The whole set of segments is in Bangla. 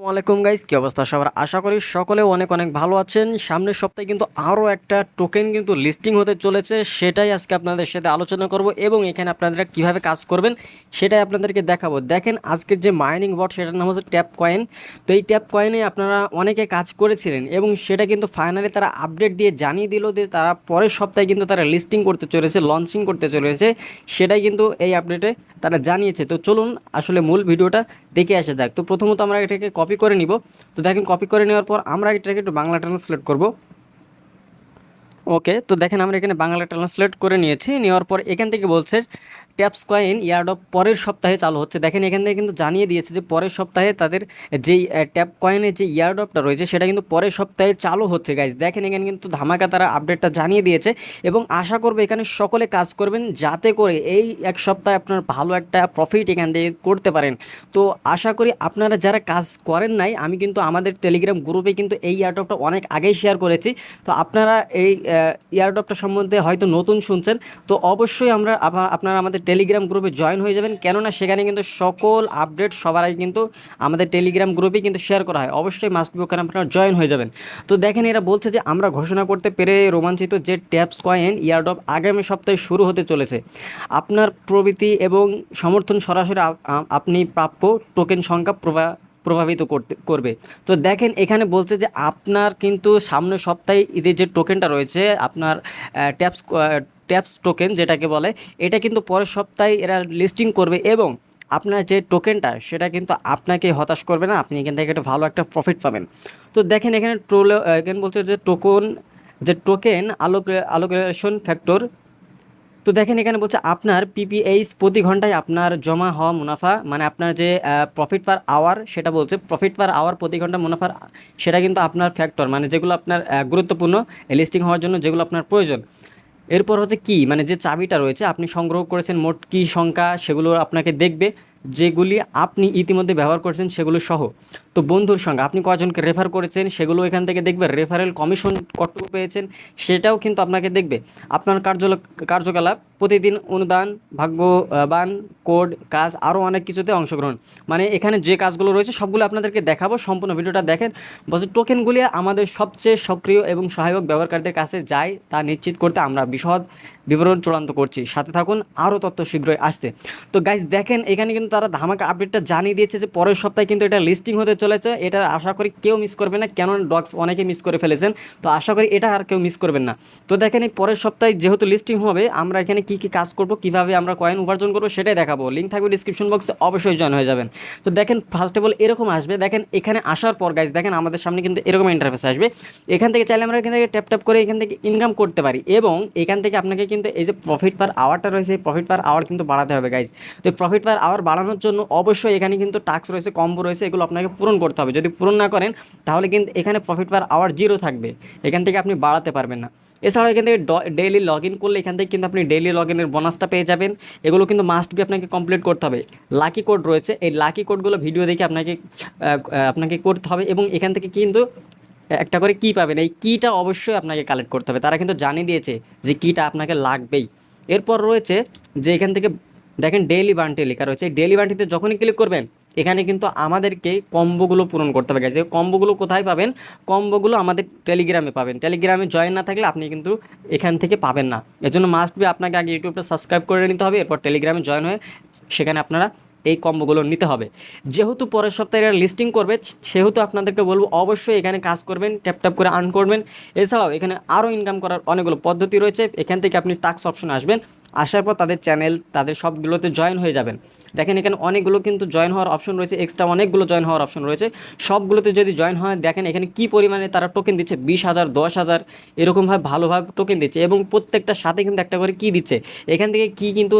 আসসালামাইকুম গাইস, কী অবস্থা সবার? আশা করি সকলে অনেক অনেক ভালো আছেন। সামনের সপ্তাহে কিন্তু আরও একটা টোকেন কিন্তু লিস্টিং হতে চলেছে, সেটাই আজকে আপনাদের সাথে আলোচনা করব এবং এখানে আপনারা কীভাবে কাজ করবেন সেটাই আপনাদেরকে দেখাবো। দেখেন, আজকের যে মাইনিং বট সেটার নাম হচ্ছে ট্যাপ কয়েন তো এই ট্যাপ কয়েনে আপনারা অনেকে কাজ করেছিলেন এবং সেটা কিন্তু ফাইনালি তারা আপডেট দিয়ে জানিয়ে দিল যে তারা পরের সপ্তাহে কিন্তু তারা লিস্টিং করতে চলেছে লঞ্চিং করতে চলেছে, সেটাই কিন্তু এই আপডেটে তারা জানিয়েছে। তো চলুন আসলে মূল ভিডিওটা দেখে আসা যাক। তো প্রথমত আমরা এটাকে কপি করে নিব। তো দেখেন কপি করে নেওয়ার পর আমরা এটাকে একটু বাংলা ট্রান্সলেট করব। ওকে তো দেখেন আমরা এখানে বাংলা ট্রান্সলেট করে নিয়েছি। নেওয়ার পর এখান থেকে বলছে ট্যাপস কয়েন ইয়ারডপ পরের সপ্তাহে চালু হচ্ছে। দেখেন, এখান থেকে কিন্তু জানিয়ে দিয়েছে যে পরের সপ্তাহে তাদের যেই ট্যাপ কয়েনের যে ইয়ারডপটা রয়েছে, সেটা কিন্তু পরের সপ্তাহে চালু হচ্ছে গাইজ দেখেন, এখানে কিন্তু ধামাকা তারা আপডেটটা জানিয়ে দিয়েছে এবং আশা করব এখানে সকলে কাজ করবেন যাতে করে এই এক সপ্তাহে আপনার ভালো একটা প্রফিট এখান থেকে করতে পারেন। তো আশা করি আপনারা যারা কাজ করেন নাই, আমি কিন্তু আমাদের টেলিগ্রাম গ্রুপে কিন্তু এই ইয়ারডপটা অনেক আগেই শেয়ার করেছি। তো আপনারা এই ইয়ারডপটা সম্বন্ধে হয়তো নতুন শুনছেন, তো অবশ্যই আমরা আপনারা আমাদের টেলিগ্রাম গ্রুপে জয়েন হয়ে যাবেন। কেননা সেখানে কিন্তু সকল আপডেট সবার আগে কিন্তু আমাদের টেলিগ্রাম গ্রুপে কিন্তু শেয়ার করা হয়। অবশ্যই মাস্ট বি ওখানে আপনারা জয়েন হয়ে যাবেন। তো দেখেন, এরা বলছে যে আমরা ঘোষণা করতে পেরে রোমাঞ্চিত যে ট্যাপস কয়েন ইয়ারডপ আগামী সপ্তাহে শুরু হতে চলেছে। আপনার প্রবৃত্তি এবং সমর্থন সরাসরি আপনি প্রাপ্য টোকেন সংখ্যা প্রভা প্রভাবিত করতে, করবে। তো দেখেন, এখানে বলছে যে আপনার কিন্তু সামনের সপ্তাহে ঈদের যে টোকেনটা রয়েছে, আপনার ট্যাপস ট্যাপস টোকেন যেটাকে বলে, এটা কিন্তু পরের সপ্তাহে এরা লিস্টিং করবে এবং আপনার যে টোকেনটা সেটা কিন্তু আপনাকে হতাশ করবে না, আপনি এখান থেকে একটা ভালো একটা প্রফিট পাবেন। তো দেখেন, এখানে টোলে এখানে বলছে যে টোকন যে টোকেন আলোক আলোকেশন ফ্যাক্টর তো দেখেন এখানে বলছে আপনার পিপিএইচ প্রতি ঘন্টায় আপনার জমা হওয়া মুনাফা মানে আপনার যে প্রফিট পার আওয়ার সেটা বলছে প্রফিট পার আওয়ার প্রতি ঘণ্টা মুনাফার সেটা কিন্তু আপনার ফ্যাক্টর মানে যেগুলো আপনার গুরুত্বপূর্ণ লিস্টিং হওয়ার জন্য যেগুলো আপনার প্রয়োজন। এরপর হচ্ছে কি মানে যে চাবিটা রয়েছে, আপনি সংগ্রহ করেছেন মোট কী সংখ্যা সেগুলো আপনাকে দেখবে। যেগুলি আপনি ইতিমধ্যে ব্যবহার করেছেন সেগুলো সহ। তো বন্ধুর সঙ্গে আপনি কজনকে রেফার করেছেন সেগুলো এখান থেকে দেখবে রেফারেল কমিশন কতটুকু পেয়েছেন সেটাও কিন্তু আপনাকে দেখবে। আপনার কার্য কার্যকলাপ, প্রতিদিন অনুদান, ভাগ্যবান কোড কাজ আরও অনেক কিছুতে অংশগ্রহণ। মানে এখানে যে কাজগুলো রয়েছে সবগুলো আপনাদেরকে দেখাবো, সম্পূর্ণ ভিডিওটা দেখেন। বলছে টোকেনগুলি আমাদের সবচেয়ে সক্রিয় এবং সহায়ক ব্যবহারকারীদের কাছে যায় তা নিশ্চিত করতে আমরা বিশদ বিবরণ চূড়ান্ত করছি। সাথে থাকুন, আরও তথ্য শীঘ্রই আসতে। তো গাইজ দেখেন, এখানে কিন্তু তারা ধামাকা আপডেটটা জানিয়ে দিয়েছে যে পরের সপ্তাহে কিন্তু এটা লিস্টিং হতে চলেছে। এটা আশা করি কেউ মিস করবে না কেন ডগস অনেকে মিস করে ফেলেছেন। তো আশা করি এটা আর কেউ মিস করবেন না। তো দেখেন, এই পরের সপ্তাহে যেহেতু লিস্টিং হবে, আমরা এখানে কী কী কাজ করব, কীভাবে আমরা কয়েন উপার্জন করব সেটাই দেখাবো। লিঙ্ক থাকবে ডিসক্রিপশন বক্সে অবশ্যই জয়েন হয়ে যাবেন। তো দেখেন ফার্স্ট অফ অল এরকম আসবে। দেখেন, এখানে আসার পর গাইজ দেখেন, আমাদের সামনে কিন্তু এরকম ইন্টারফেস আসবে। এখান থেকে চাইলে আমরা এখান থেকে ট্যাপ ট্যাপ করে এখান থেকে ইনকাম করতে পারি এবং এখান থেকে আপনাকে কিন্তু এই যে প্রফিট পার আওয়ারটা রয়েছে, এই প্রফিট পার আওয়ার কিন্তু বাড়াতে হবে গাইজ তো প্রফিট পার আওয়ার বাড়ানোর জন্য অবশ্যই এখানে কিন্তু টাস্ক রয়েছে কম্বো রয়েছে, এগুলো আপনাকে পূরণ করতে হবে। যদি পূরণ না করেন, তাহলে কিন্তু এখানে প্রফিট পার আওয়ার জিরো থাকবে। এখান থেকে আপনি বাড়াতে পারবেন না। এছাড়াও এখান থেকে ডেইলি লগ ইন করলে এখান থেকে কিন্তু আপনি ডেইলি লগ ইনের বোনাসটা পেয়ে যাবেন। এগুলো কিন্তু মাস্ট বি আপনাকে কমপ্লিট করতে হবে। লাকি কোড রয়েছে, এই লাকি কোডগুলো ভিডিও দেখে আপনাকে আপনাকে করতে হবে এবং এখান থেকে কিন্তু একটা করে কী পাবেন। এই কীটা অবশ্যই আপনাকে কালেক্ট করতে হবে। তারা কিন্তু জানিয়ে দিয়েছে যে কীটা আপনাকে লাগবেই। এরপর রয়েছে যে এখান থেকে দেখেন ডেইলি বান্টি লেখা রয়েছে। ডেইলি বান্টিতে যখনই ক্লিক করবেন, এখানে কিন্তু আমাদেরকে কম্বোগুলো পূরণ করতে হবে। গেছে কম্বোগুলো কোথায় পাবেন? কম্বোগুলো আমাদের টেলিগ্রামে পাবেন। টেলিগ্রামে জয়েন না থাকলে আপনি কিন্তু এখান থেকে পাবেন না। এজন্য মাস্ট বি আপনাকে আগে ইউটিউবটা সাবস্ক্রাইব করে নিতে হবে। এরপর টেলিগ্রামে জয়েন হয়ে সেখানে আপনারা এই কম্বোগুলো নিতে হবে। যেহেতু পরের সপ্তাহে এরা লিস্টিং করবে, সেহেতু আপনাদেরকে বলব অবশ্যই এখানে কাজ করবেন ট্যাপ ট্যাপ করে আর্ন করবেন। এছাড়াও এখানে আরও ইনকাম করার অনেকগুলো পদ্ধতি রয়েছে, এখান থেকে আপনি টাক্স অপশন আসবেন। আসার পর তাদের চ্যানেল তাদের সবগুলোতে জয়েন হয়ে যাবেন। দেখেন এখানে অনেকগুলো কিন্তু জয়েন হওয়ার অপশন রয়েছে এক্সট্রা অনেকগুলো জয়েন হওয়ার অপশন রয়েছে। সবগুলোতে যদি জয়েন হয়, দেখেন এখানে কি পরিমাণে তারা টোকেন দিচ্ছে? বিশ হাজার, দশ হাজার, এরকমভাবে ভালোভাবে টোকেন দিচ্ছে এবং প্রত্যেকটার সাথে কিন্তু একটা করে কি দিচ্ছে? এখান থেকে কি কিন্তু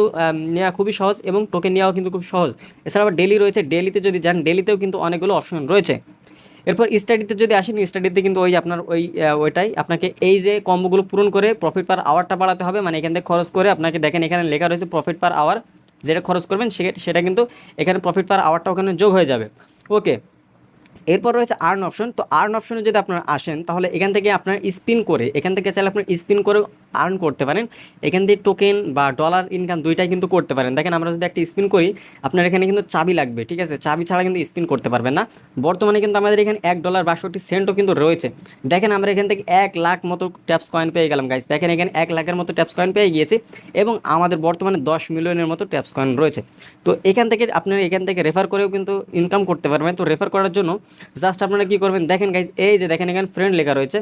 নেওয়া খুবই সহজ এবং টোকেন নেওয়াও কিন্তু খুব সহজ। এছাড়া আবার ডেলি রয়েছে ডেলিতে যদি যান ডেলিতেও কিন্তু অনেকগুলো অপশন রয়েছে। এরপর স্টাডিতে যদি আসেন স্টাডিতে কিন্তু ওই আপনার ওই ওইটাই। আপনাকে এই যে কম্বোগুলো পূরণ করে প্রফিট পার আওয়ারটা বাড়াতে হবে মানে এখান থেকে খরচ করে আপনাকে দেখেন এখানে লেখা রয়েছে প্রফিট পার আওয়ার যেটা খরচ করবেন সেটা কিন্তু এখানে প্রফিট পার আওয়ারটা ওখানে যোগ হয়ে যাবে। ওকে এরপর রয়েছে আর্ন অপশন। তো আর্ন অপশনে যদি আপনারা আসেন, তাহলে এখান থেকে আপনার স্পিন করে, এখান থেকে চাইলে আপনার স্পিন করে আর্ন করতে পারেন। এখান থেকে টোকেন বা ডলার ইনকাম দুইটাই কিন্তু করতে পারেন। দেখেন আমরা যদি একটা স্পিন করি, আপনার এখানে কিন্তু চাবি লাগবে, ঠিক আছে? চাবি ছাড়া কিন্তু স্পিন করতে পারবেন না। বর্তমানে কিন্তু আমাদের এখানে এক ডলার বাষট্টি সেন্টও কিন্তু রয়েছে। দেখেন আমরা এখান থেকে এক লাখ মতো ট্যাপস কয়েন পেয়ে গেলাম গাইজ দেখেন এখানে এক লাখের মতো ট্যাপস কয়েন পেয়ে গিয়েছে এবং আমাদের বর্তমানে দশ মিলিয়নের মতো ট্যাপস কয়েন রয়েছে। তো এখান থেকে আপনারা এখান থেকে রেফার করেও কিন্তু ইনকাম করতে পারবেন। তো রেফার করার জন্য জাস্ট আপনারা কী করবেন, দেখেন গাইজ এই যে দেখেন এখানে ফ্রেন্ড লেখা রয়েছে।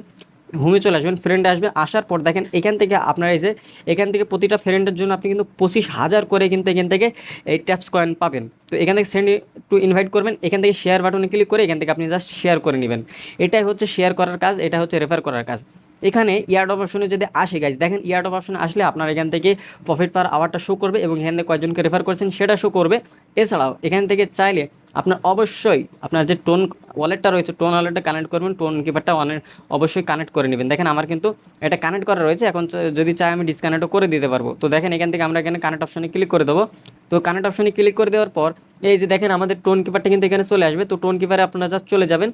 হোমে চলে আসবেন ফ্রেন্ডে আসবেন আসার পর দেখেন এখান থেকে আপনার এই যে, এখান থেকে প্রতিটা ফ্রেন্ডের জন্য আপনি কিন্তু পঁচিশ হাজার করে কিন্তু এখান থেকে এই ট্যাপস কয়েন পাবেন। তো এখান থেকে সেন্ড টু ইনভাইট করবেন, এখান থেকে শেয়ার বাটনে ক্লিক করে এখান থেকে আপনি জাস্ট শেয়ার করে নেবেন। এটাই হচ্ছে শেয়ার করার কাজ, এটা হচ্ছে রেফার করার কাজ। এখানে ইয়ার্ড অফ অপশনে যদি আসে গাইজ দেখেন ইয়ার্ড অফ অপশনে আসলে আপনার এখান থেকে প্রফিট পার আওয়ারটা শো করবে এবং এখান থেকে কয়েকজনকে রেফার করছেন সেটা শো করবে। এছাড়াও এখান থেকে চাইলে আপনার অবশ্যই আপনার যে টোন ওয়ালেটটা রয়েছে, টোন ওয়ালেটটা কানেক্ট করবেন, টোন কিপারটা অনেক অবশ্যই কানেক্ট করে নেবেন। দেখেন আমার কিন্তু এটা কানেক্ট করা রয়েছে, এখন যদি চাই আমি ডিসকানেক্টও করে দিতে পারব। তো দেখেন এখান থেকে আমরা এখানে কানেক্ট অপশনে ক্লিক করে দেবো। তো কানেক্ট অপশনে ক্লিক করে দেওয়ার পর, এই যে দেখেন আমাদের টোন কিপারটা কিন্তু এখানে চলে আসবে। তো টোন কিপারে আপনারা জাস্ট চলে যাবেন।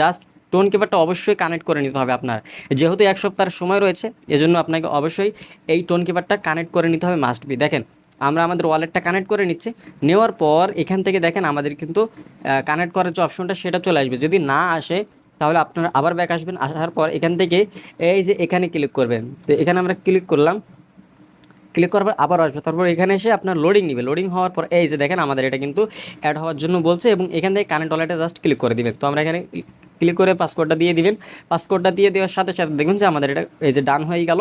জাস্ট টোন কিপারটা অবশ্যই কানেক্ট করে নিতে হবে আপনার। যেহেতু এক সপ্তাহের সময় রয়েছে, এজন্য আপনাকে অবশ্যই এই টোন কিপারটা কানেক্ট করে নিতে হবে মাস্ট বি দেখেন আমরা আমাদের ওয়ালেটটা কানেক্ট করে নিচ্ছি। নেওয়ার পর এখান থেকে দেখেন আমাদের কিন্তু কানেক্ট করার যে অপশনটা সেটা চলে আসবে। যদি না আসে, তাহলে আপনারা আবার ব্যাক আসবেন। আসার পর এখান থেকে এই যে এখানে ক্লিক করবেন। তো এখানে আমরা ক্লিক করলাম। ক্লিক করার পর আবার আসবে। তারপর এখানে এসে আপনার লোডিং নিবে। লোডিং হওয়ার পর এই যে দেখেন আমাদের এটা কিন্তু অ্যাড হওয়ার জন্য বলছে এবং এখান থেকে কানেক্ট ওয়ালেটে জাস্ট ক্লিক করে দিবেন তো আমরা এখানে ক্লিক করে পাসওয়ার্ডটা দিয়ে দিবেন। পাসওয়ার্ডটা দিয়ে দেওয়ার সাথে সাথে দেখবেন যে আমাদের এটা এই যে ডান হয়ে গেল।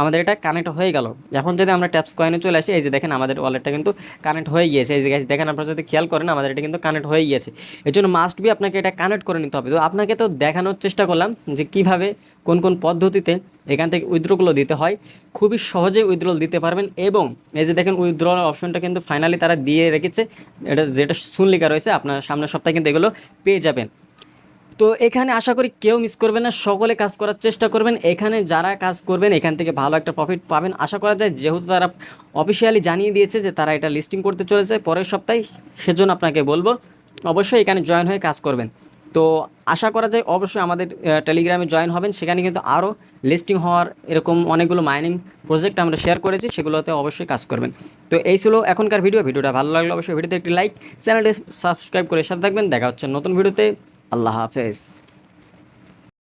আমাদের এটা কানেক্ট হয়ে গেল। এখন যদি আমরা ট্যাপস কয়েনে চলে আসি, এই যে দেখেন আমাদের ওয়ালেটটা কিন্তু কানেক্ট হয়ে গিয়েছে। এই যে guys, দেখেন আপনারা যদি খেয়াল করেন, আমাদের এটা কিন্তু কানেক্ট হয়ে গিয়েছে। এর জন্য মাস্ট বি আপনাকে এটা কানেক্ট করে নিতে হবে। তো আপনাকে তো দেখানোর চেষ্টা করলাম যে কীভাবে, কোন কোন পদ্ধতিতে এখান থেকে উইথড্রগুলো দিতে হয়। খুবই সহজে উইথড্রল দিতে পারবেন এবং এই যে দেখেন উইথড্রল অপশনটা কিন্তু ফাইনালি তারা দিয়ে রেখেছে। এটা যেটা সুনলিকা রয়েছে, আপনার সামনের সপ্তাহে কিন্তু এগুলো পেয়ে যাবেন। তো এখানে আশা করি কেউ মিস করবেন না, সকলে কাজ করার চেষ্টা করবেন। এখানে যারা কাজ করবেন, এখান থেকে ভালো একটা প্রফিট পাবেন। আশা করা যায় যেহেতু তারা অফিসিয়ালি জানিয়ে দিয়েছে যে তারা এটা লিস্টিং করতে চলেছে, পরের সপ্তাহে সেজন্য আপনাকে বলব, অবশ্যই এখানে জয়েন হয়ে কাজ করবেন। তো আশা করা যায় অবশ্যই আমাদের টেলিগ্রামে জয়েন হবেন। সেখানে কিন্তু আরও লিস্টিং হওয়ার এরকম অনেকগুলো মাইনিং প্রজেক্ট আমরা শেয়ার করেছি, সেগুলোতে অবশ্যই কাজ করবেন। তো এই ছিল এখনকার ভিডিও ভিডিওটা ভালো লাগলে অবশ্যই ভিডিওতে একটি লাইক চ্যানেলটি সাবস্ক্রাইব করে সাথে থাকবেন। দেখা হচ্ছে নতুন ভিডিওতে আল্লাহ হাফেজ।